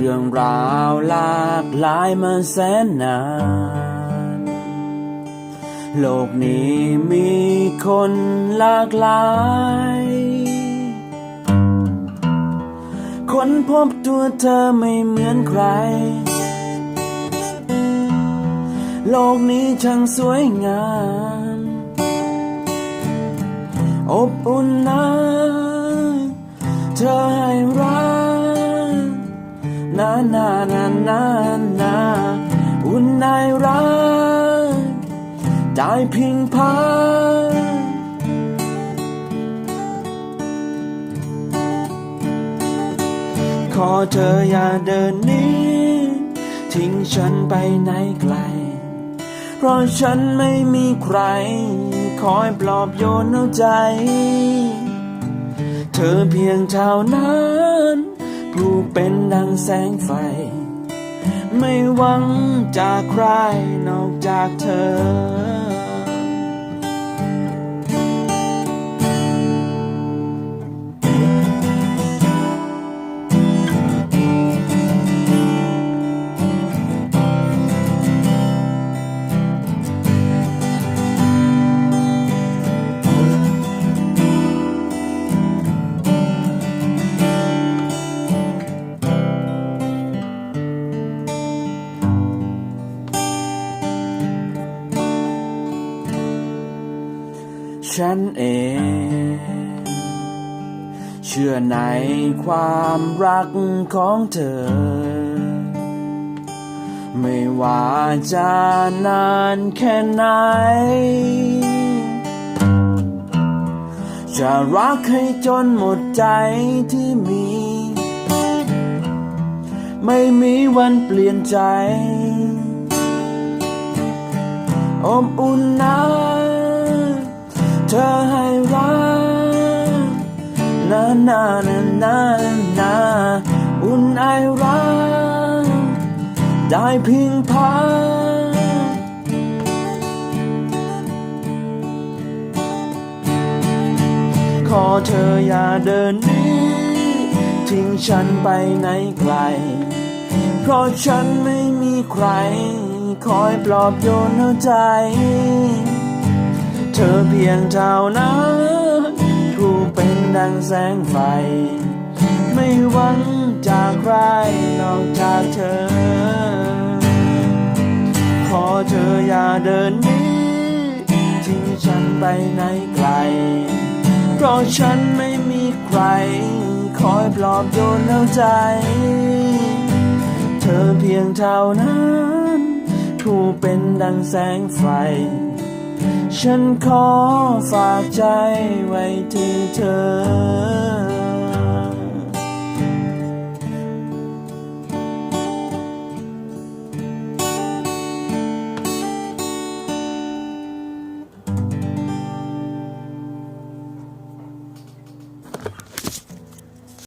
รื่องราวหลากหลายมาแสนนาน โลกนี้มีคนหลากหลาย คนพบตัวเธอไม่เหมือนใคร โลกนี้ช่างสวยงาม อบอุ่นนะเธอให้รัก นานานานานาอุ่นนายรักได้พิงพาขอเธออย่าเดินหนี้ ทิ้งฉันไปไหนไกล เพราะฉันไม่มีใคร คอยปลอบโยนเอาใจ เธอเพียงเท่านั้น ผู้เป็นดังแสงไฟ ไม่หวังจากใครนอกจากเธอ ฉันเอง เชื่อในความรักของเธอ ไม่ว่าจะนานแค่ไหน จะรักให้จนหมดใจที่มี ไม่มีวันเปลี่ยนใจอบอุ่นนะ เธอให้รักนานานานานาอุ่นไอรักได้เพียงพาขอเธออย่าเดินนี้ทิ้งฉันไปไหนไกล เพราะฉันไม่มีใคร คอยปลอบโยนหัวใจ ธอเพียงเท่านั้นผู้เป็นดังแสงไฟ ไม่หวังจากใครนอกจากเธอ ขอเธออย่าเดินนี้ทิ้งฉันไปไหนไกล เพราะฉันไม่มีใคร คอยปลอบโยนเอาใจ เธอเพียงเท่านั้นผู้เป็นดังแสงไฟ ฉันขอฝากใจไว้ที่เธอ